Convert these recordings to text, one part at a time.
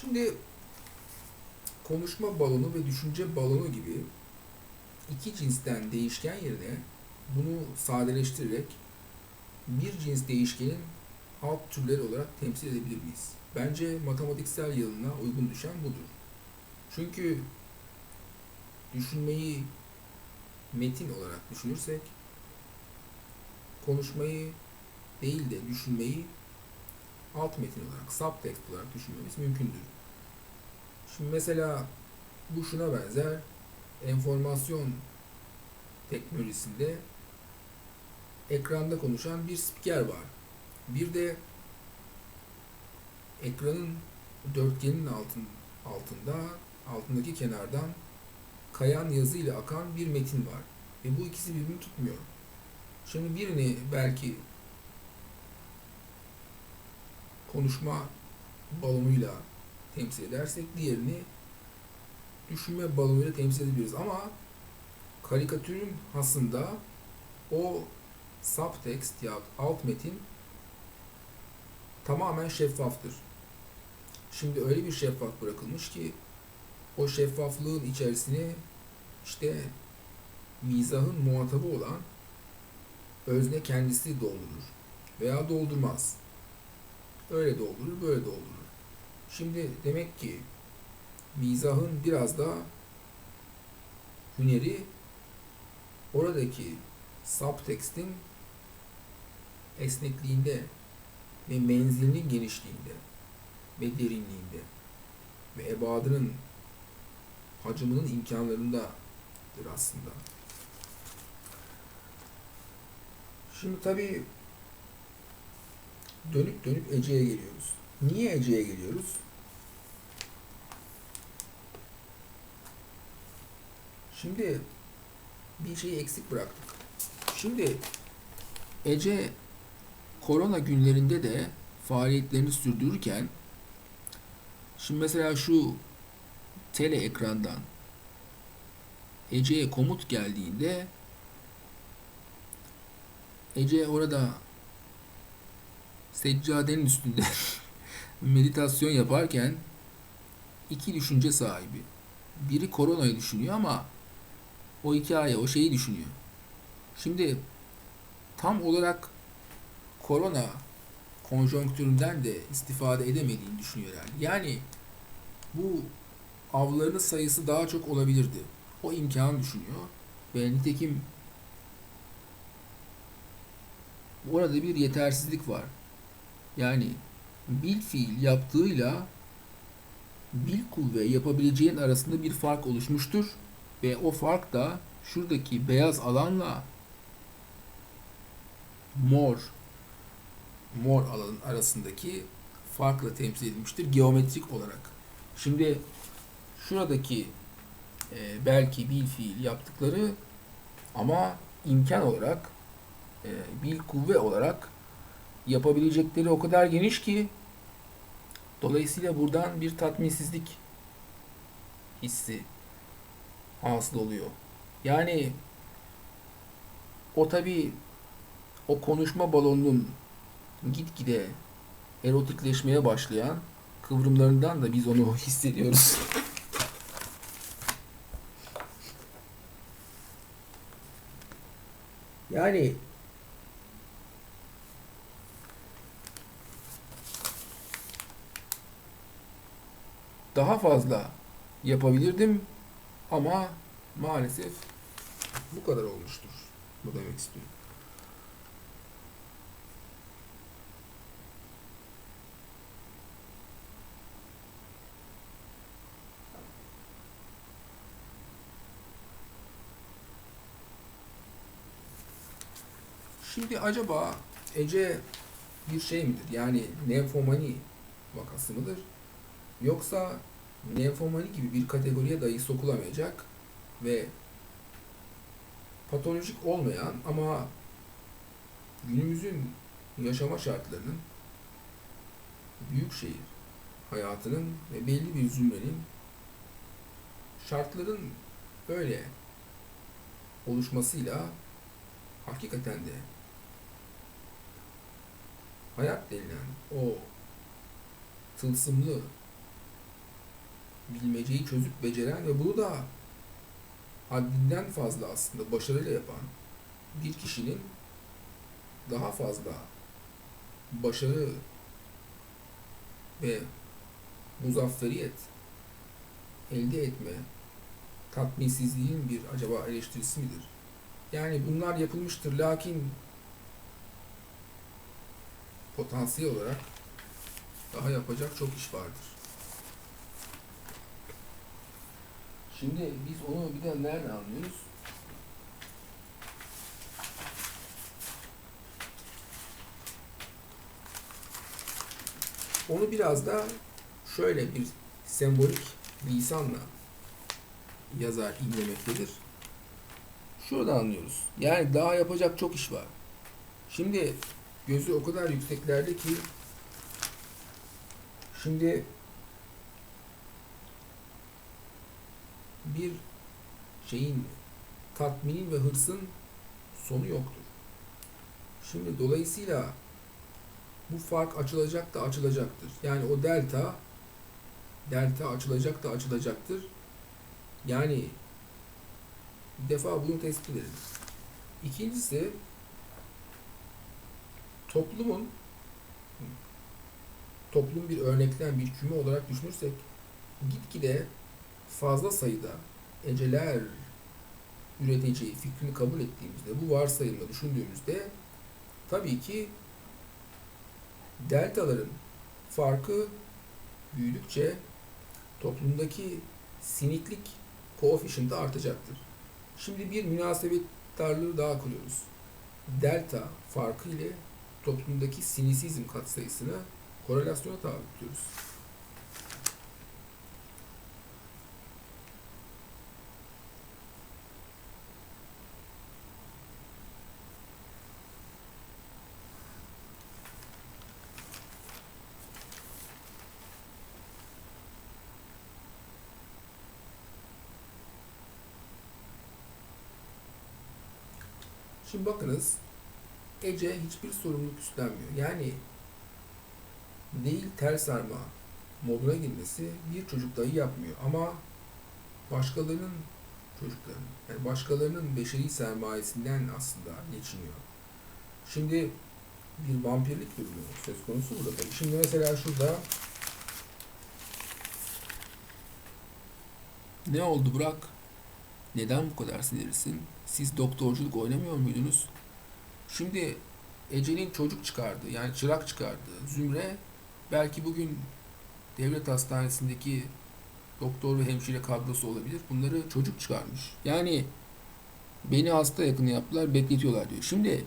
Şimdi konuşma balonu ve düşünce balonu gibi iki cinsten değişken yerine bunu sadeleştirerek bir cins değişkenin alt türleri olarak temsil edebilir miyiz? Bence matematiksel yılına uygun düşen budur. Çünkü düşünmeyi metin olarak düşünürsek konuşmayı değil de düşünmeyi alt metin olarak, subtext olarak düşünmemiz mümkündür. Şimdi mesela bu şuna benzer. Enformasyon teknolojisinde ekranda konuşan bir spiker var. Bir de ekranın dörtgenin altın, altında altındaki kenardan kayan yazı ile akan bir metin var. Ve bu ikisi birbirini tutmuyor. Şimdi birini belki konuşma balonuyla temsil edersek diğerini düşünme balonuyla temsil edebiliriz. Ama karikatürün hasında o subtext ya alt metin tamamen şeffaftır. Şimdi öyle bir şeffaf bırakılmış ki o şeffaflığın içerisine işte mizahın muhatabı olan özne kendisi doldurur veya doldurmaz. Öyle doldurur, böyle doldurur. Şimdi demek ki mizahın biraz da hüneri oradaki subtext'in esnekliğinde ve menzilinin genişliğinde ve derinliğinde ve ebadının hacmının imkanlarındadır aslında. Şimdi tabii dönüp dönüp Ece'ye geliyoruz. Niye Ece'ye geliyoruz? Şimdi bir şeyi eksik bıraktık. Şimdi Ece korona günlerinde de faaliyetlerini sürdürürken şimdi mesela şu tele ekrandan Ece'ye komut geldiğinde Ece orada seccadenin üstünde meditasyon yaparken iki düşünce sahibi. Biri koronayı düşünüyor ama o hikaye, o şeyi düşünüyor. Şimdi tam olarak korona konjonktüründen de istifade edemediğini düşünüyor yani. Yani bu avlarının sayısı daha çok olabilirdi. O imkanı düşünüyor. Ve nitekim orada bir yetersizlik var. Yani bil fiil yaptığıyla bil kuvve yapabileceğin arasında bir fark oluşmuştur. Ve o fark da şuradaki beyaz alanla mor mor alanın arasındaki farkla temsil edilmiştir geometrik olarak. Şimdi şuradaki e, belki bil fiil yaptıkları ama imkan olarak e, bil kuvve olarak yapabilecekleri o kadar geniş ki dolayısıyla buradan bir tatminsizlik hissi hasıl oluyor. Yani o tabi o konuşma balonunun gitgide erotikleşmeye başlayan kıvrımlarından da biz onu hissediyoruz. yani daha fazla yapabilirdim ama maalesef bu kadar olmuştur. Bu demek istiyorum. Şimdi acaba Ece bir şey midir? Yani nefomani vakası mıdır? Yoksa nefomani gibi bir kategoriye dahi sokulamayacak ve patolojik olmayan ama günümüzün yaşama şartlarının büyük şehir hayatının ve belli bir zümrenin şartların böyle oluşmasıyla hakikaten de hayat denilen o tılsımlı bilmeceyi çözüp beceren ve bunu da haddinden fazla aslında başarıyla yapan bir kişinin daha fazla başarı ve muzafferiyet elde etme tatminsizliğin bir acaba eleştirisi midir? Yani bunlar yapılmıştır lakin potansiyel olarak daha yapacak çok iş vardır. Şimdi biz onu bir de nereden anlıyoruz? Onu biraz da şöyle bir sembolik lisanla yazar imlemektedir. Şurada anlıyoruz. Yani daha yapacak çok iş var. Şimdi gözü o kadar yükseklerde ki şimdi bir şeyin tatminin ve hırsın sonu yoktur. Şimdi dolayısıyla bu fark açılacak da açılacaktır. Yani o delta delta açılacak da açılacaktır. Yani bir defa bunu tespit edelim. İkincisi toplumun toplum bir örneklem bir küme olarak düşünürsek gitgide fazla sayıda eceler üreteceği fikrini kabul ettiğimizde bu varsayımla düşündüğümüzde tabii ki deltaların farkı büyüdükçe toplumdaki siniklik koefişyenti artacaktır. Şimdi bir münasebet darlığı daha kuruyoruz. Delta farkı ile toplumdaki sinisizm katsayısını korelasyona tabi tutuyoruz. Şimdi bakınız Ece hiçbir sorumluluk üstlenmiyor. Yani değil ters arma moduna girmesi bir çocuk dahi yapmıyor. Ama başkalarının çocuklarının, yani başkalarının beşeri sermayesinden aslında geçiniyor. Şimdi bir vampirlik durumu söz konusu burada. Şimdi mesela şurada Ne oldu Burak? Neden bu kadar sinirlisin? Siz doktorculuk oynamıyor muydunuz? Şimdi Ece'nin çocuk çıkardı, yani çırak çıkardı. Zümre belki bugün devlet hastanesindeki doktor ve hemşire kadrosu olabilir. Bunları çocuk çıkarmış. Yani beni hasta yakını yaptılar, bekletiyorlar diyor. Şimdi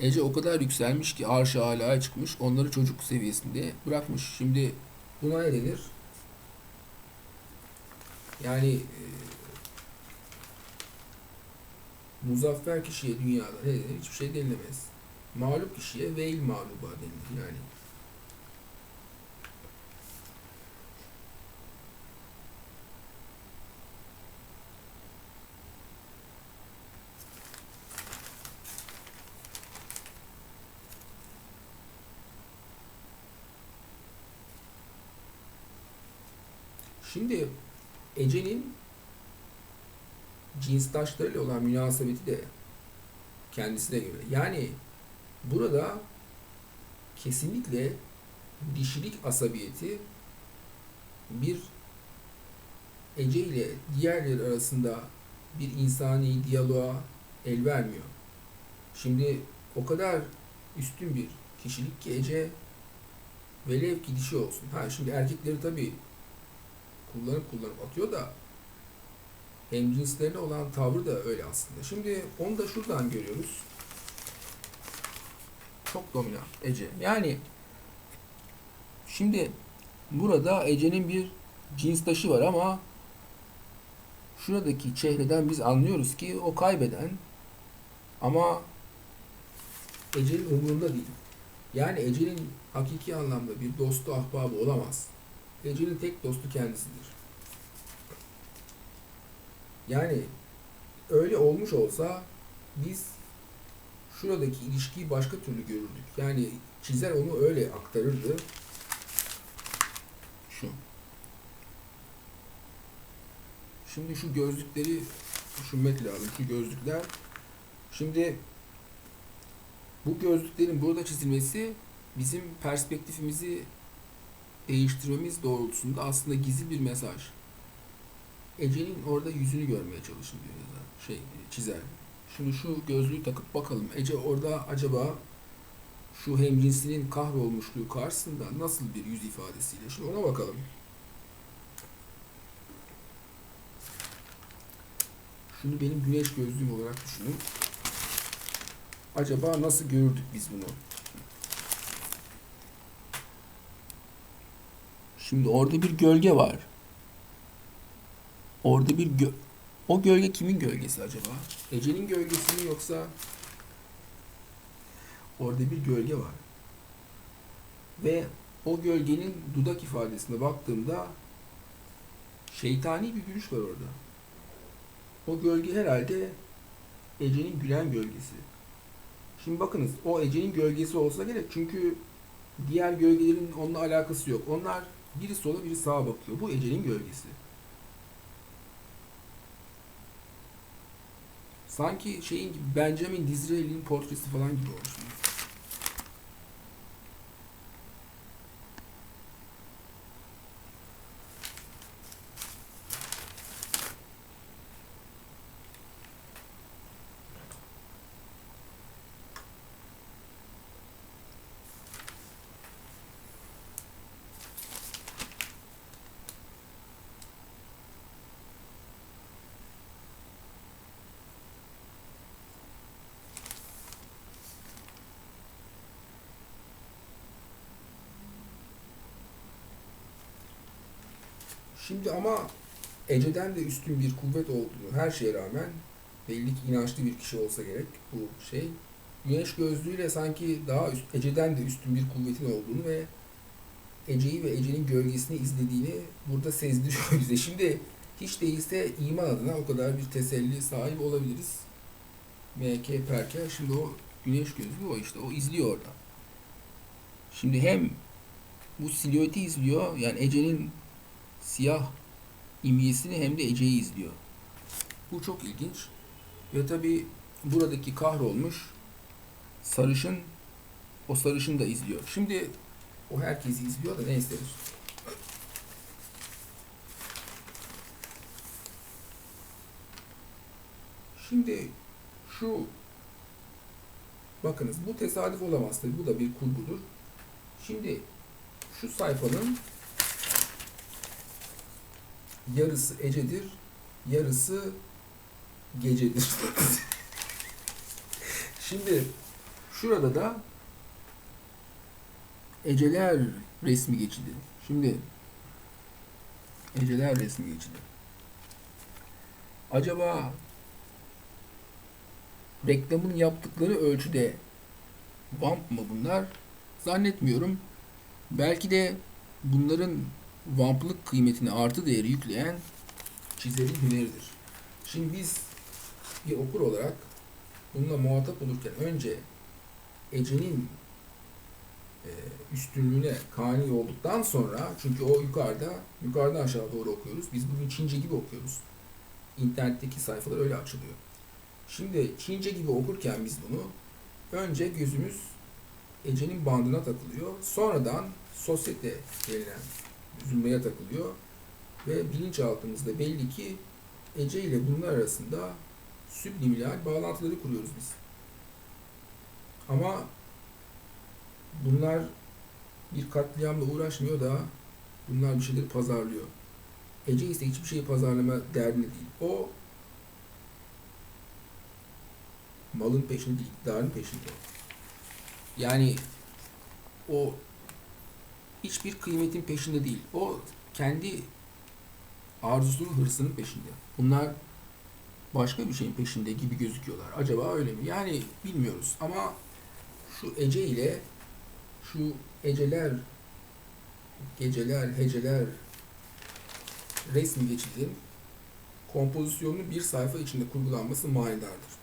Ece o kadar yükselmiş ki arş-ı alaya çıkmış. Onları çocuk seviyesinde bırakmış. Şimdi buna ne denir? Yani e, muzaffer kişiye dünyada ne denir? Hiçbir şey denilemez. Mağlup kişiye veil mağluba denilir yani. Şimdi Ece'nin cinsdaşlarıyla olan münasebeti de kendisine göre. Yani burada kesinlikle dişilik asabiyeti bir Ece ile diğerleri arasında bir insani diyaloğa el vermiyor. Şimdi o kadar üstün bir kişilik ki Ece velev ki dişi olsun. Ha şimdi erkekleri tabii kullanıp kullanıp atıyor da hem cinslerine olan tavrı da öyle aslında. Şimdi onu da şuradan görüyoruz. Çok dominant Ece. Yani şimdi burada Ece'nin bir cins taşı var ama şuradaki çehreden biz anlıyoruz ki o kaybeden ama Ece'nin umurunda değil. Yani Ece'nin hakiki anlamda bir dostu ahbabı olamaz. Ece'nin tek dostu kendisidir. Yani öyle olmuş olsa biz şuradaki ilişkiyi başka türlü görürdük. Yani çizer onu öyle aktarırdı. Şu. Şimdi şu gözlükleri düşünmek lazım. Şu gözlükler. Şimdi bu gözlüklerin burada çizilmesi bizim perspektifimizi değiştirmemiz doğrultusunda aslında gizli bir mesaj. Ece'nin orada yüzünü görmeye çalışın diyor yazar. Şey çizer. Şimdi şu gözlüğü takıp bakalım. Ece orada acaba şu hemcinsinin kahrolmuşluğu karşısında nasıl bir yüz ifadesiyle? Şimdi ona bakalım. Şunu benim güneş gözlüğüm olarak düşünün. Acaba nasıl görürdük biz bunu? Şimdi orada bir gölge var. Orada bir gö o gölge kimin gölgesi acaba? Ece'nin gölgesi mi yoksa orada bir gölge var. Ve o gölgenin dudak ifadesine baktığımda şeytani bir gülüş var orada. O gölge herhalde Ece'nin gülen gölgesi. Şimdi bakınız o Ece'nin gölgesi olsa gerek çünkü diğer gölgelerin onunla alakası yok. Onlar biri sola biri sağa bakıyor. Bu Ece'nin gölgesi. Sanki şeyin gibi Benjamin Disraeli'nin portresi falan gibi olmuş. Şimdi ama Ece'den de üstün bir kuvvet olduğunu her şeye rağmen belli ki inançlı bir kişi olsa gerek bu şey. Güneş gözlüğüyle sanki daha üst, Ece'den de üstün bir kuvvetin olduğunu ve Ece'yi ve Ece'nin gölgesini izlediğini burada sezdiriyor bize. Şimdi hiç değilse iman adına o kadar bir teselli sahibi olabiliriz. M.K. Perker şimdi o güneş gözlüğü o işte o izliyor orada. Şimdi hem bu silüeti izliyor yani Ece'nin siyah imgesini hem de Ece'yi izliyor. Bu çok ilginç. Ve tabi buradaki kahrolmuş sarışın o sarışın da izliyor. Şimdi o herkesi izliyor da neyse. Şimdi şu bakınız bu tesadüf olamaz tabi bu da bir kurgudur. Şimdi şu sayfanın yarısı Ece'dir, yarısı gecedir. Şimdi şurada da Eceler resmi geçidi. Şimdi Eceler resmi geçidi. Acaba reklamın yaptıkları ölçüde vamp mı bunlar? Zannetmiyorum. Belki de bunların vamplık kıymetini artı değeri yükleyen çizerin hüneridir. Şimdi biz bir okur olarak bununla muhatap olurken önce Ece'nin e, üstünlüğüne kani olduktan sonra çünkü o yukarıda yukarıdan aşağı doğru okuyoruz. Biz bugün Çince gibi okuyoruz. İnternetteki sayfalar öyle açılıyor. Şimdi Çince gibi okurken biz bunu önce gözümüz Ece'nin bandına takılıyor. Sonradan sosyete denilen zümreye takılıyor. Ve bilinçaltımızda belli ki Ece ile bunlar arasında subliminal bağlantıları kuruyoruz biz. Ama bunlar bir katliamla uğraşmıyor da bunlar bir şeyleri pazarlıyor. Ece ise hiçbir şeyi pazarlama derdinde değil. O malın peşinde değil, iktidarın peşinde. Yani o hiçbir kıymetin peşinde değil. O kendi arzusunun, hırsının peşinde. Bunlar başka bir şeyin peşinde gibi gözüküyorlar. Acaba öyle mi? Yani bilmiyoruz ama şu Ece ile şu Eceler, Geceler, Heceler resmi geçidin kompozisyonunun bir sayfa içinde kurgulanması manidardır.